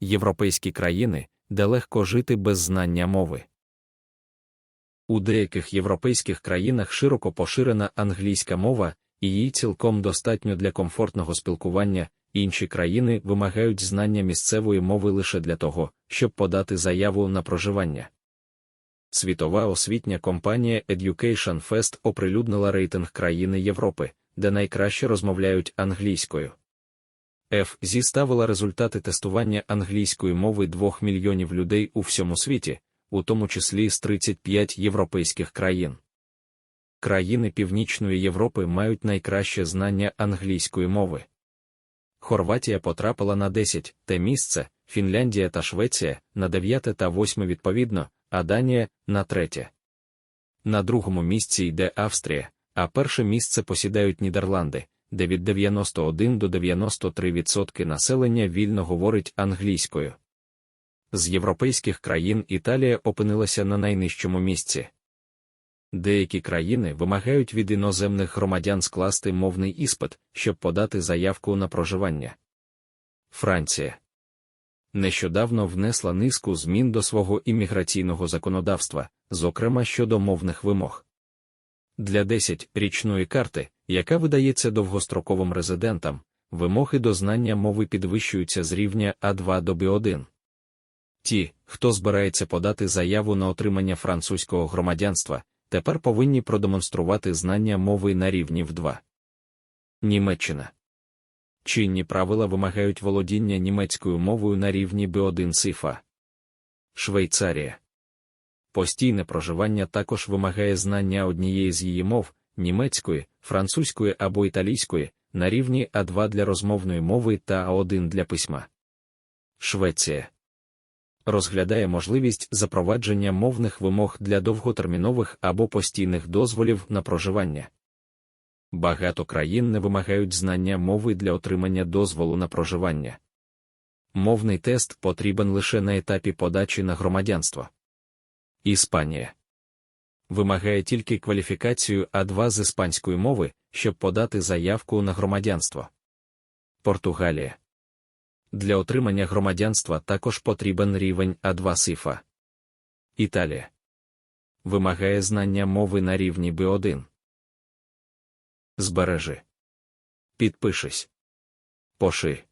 європейські країни, де легко жити без знання мови. У деяких європейських країнах широко поширена англійська мова, і її цілком достатньо для комфортного спілкування, інші країни вимагають знання місцевої мови лише для того, щоб подати заяву на проживання. Світова освітня компанія Education Fest оприлюднила рейтинг країни Європи, де найкраще розмовляють англійською. Ф зіставила результати тестування англійської мови 2 мільйонів людей у всьому світі, у тому числі з 35 європейських країн. Країни Північної Європи мають найкраще знання англійської мови. Хорватія потрапила на 10 те місце, Фінляндія та Швеція на 9 та 8 відповідно, а Данія на 3. На другому місці йде Австрія, а перше місце посідають Нідерланди, де від 91 до 93% населення вільно говорить англійською. З європейських країн Італія опинилася на найнижчому місці. Деякі країни вимагають від іноземних громадян скласти мовний іспит, щоб подати заявку на проживання. Франція нещодавно внесла низку змін до свого імміграційного законодавства, зокрема щодо мовних вимог. Для 10-річної карти, яка видається довгостроковим резидентам, вимоги до знання мови підвищуються з рівня А2 до Б1. Ті, хто збирається подати заяву на отримання французького громадянства, тепер повинні продемонструвати знання мови на рівні в 2. Німеччина. Чинні правила вимагають володіння німецькою мовою на рівні Б1 СИФА. Швейцарія. Постійне проживання також вимагає знання однієї з її мов німецької, французької або італійської, на рівні А2 для розмовної мови та А1 для письма. Швеція розглядає можливість запровадження мовних вимог для довготермінових або постійних дозволів на проживання. Багато країн не вимагають знання мови для отримання дозволу на проживання. Мовний тест потрібен лише на етапі подачі на громадянство. Іспанія вимагає тільки кваліфікацію А2 з іспанської мови, щоб подати заявку на громадянство. Португалія для отримання громадянства також потрібен рівень А2 СИФА. Італія вимагає знання мови на рівні Б1. Збережи. Підпишись. Поши.